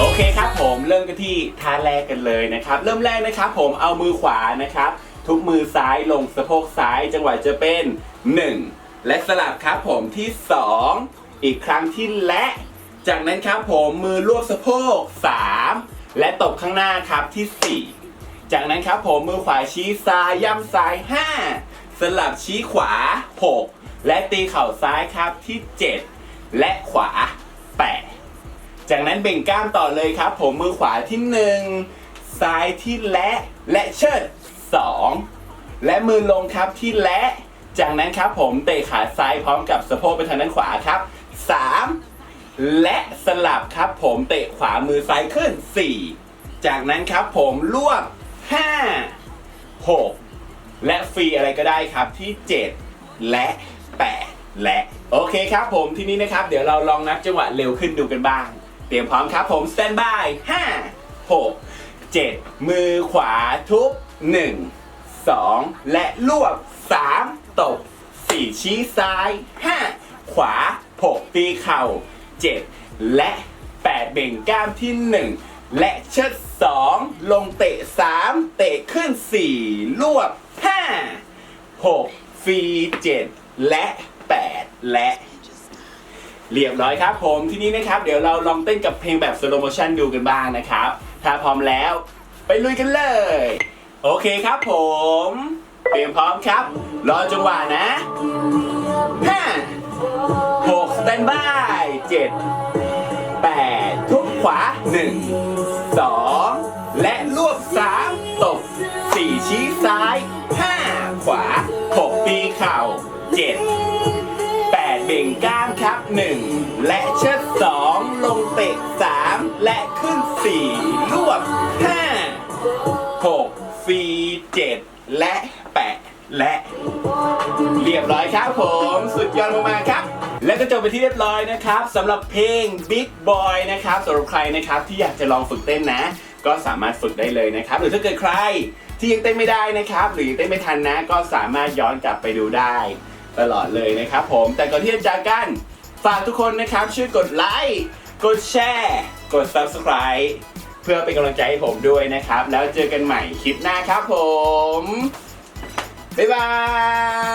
โอเคครับผมเริ่มกันที่ท่าแรกกันเลยนะครับ เริ่มแรกนะครับผมเอามือขวานะครับ ทุกมือซ้ายลงสะโพกซ้ายจังหวะจะเป็น 1 และสลับครับผมที่ 2 อีกครั้งที่และ จากนั้นครับผมมือรวบสะโพก 3 และตบข้างหน้าครับที่ 4 จากนั้นครับผมมือขวาชี้ซ้ายย่ำซ้าย 5 สลับชี้ขวา 6 และตีเข่าซ้ายครับที่ 7 และขวา 8 จากนั้นเบ่งกล้ามต่อเลยครับ ผมมือขวาที่หนึ่งซ้ายที่และและเชิดสองและมือลงครับที่และ จากนั้นครับผมเตะขาซ้ายพร้อมกับสะโพกไปทางด้านขวาครับสามและสลับครับผมเตะขวามือซ้ายขึ้นสี่จากนั้นครับผมรวบห้าหกและฟรีอะไรก็ได้ครับที่เจ็ดและแปดและ โอเคครับผมทีนี้นะครับ เดี๋ยวเราลองนับจังหวะเร็วขึ้นดูกันบ้าง เตรียมพร้อมครับผมสแตนบายห้าหกเจ็ดมือขวาทุบหนึ่งสองและลวกสามตบสี่ชี้ซ้ายห้าขวาหกตีเข่าเจ็ดและแปดเบ่งกล้ามที่หนึ่งและเชิดสองลงเตะสามเตะขึ้นสี่ลวกห้าหกฟรีเจ็ดและแปดและ เรียบร้อยครับผมทีนี้นะครับเดี๋ยวเราลองเต้นกับเพลงแบบสโลโมชันดูกันบ้างนะครับ ถ้าพร้อมแล้ว ไปลุยกันเลย โอเคครับผมเตรียมพร้อมครับ รอจังหวะนะห้าหกสแตนบายเจ็ดแปดทุกขวาหนึ่งสองและรวบสามตบสี่ชี้ซ้ายห้าขวาหกตีเข่าเจ็ด 1 และเชิด2 ลงเตะ 3 และขึ้น 4 รวบ 5 6 4 7 และ 8 และ เรียบร้อยครับผม สุดยอดมากๆครับและก็จบไปที่เรียบร้อยนะครับสำหรับเพลง Big Boy นะครับสำหรับใครนะครับที่อยากจะลองฝึกเต้นนะ ก็สามารถฝึกได้เลยนะครับ หรือถ้าเกิดใครที่ยังเต้นไม่ได้นะครับ หรือเต้นไม่ทันนะ ก็สามารถย้อนกลับไปดูได้ตลอดเลยนะครับผมแต่ก่อนที่จะจากกัน ฝากทุกคนนะครับช่วยกดไลค์กดแชร์กด Subscribe เพื่อเป็นกำลังใจให้ผมด้วยนะครับ แล้วเจอกันใหม่คลิปหน้าครับผม บ๊ายบาย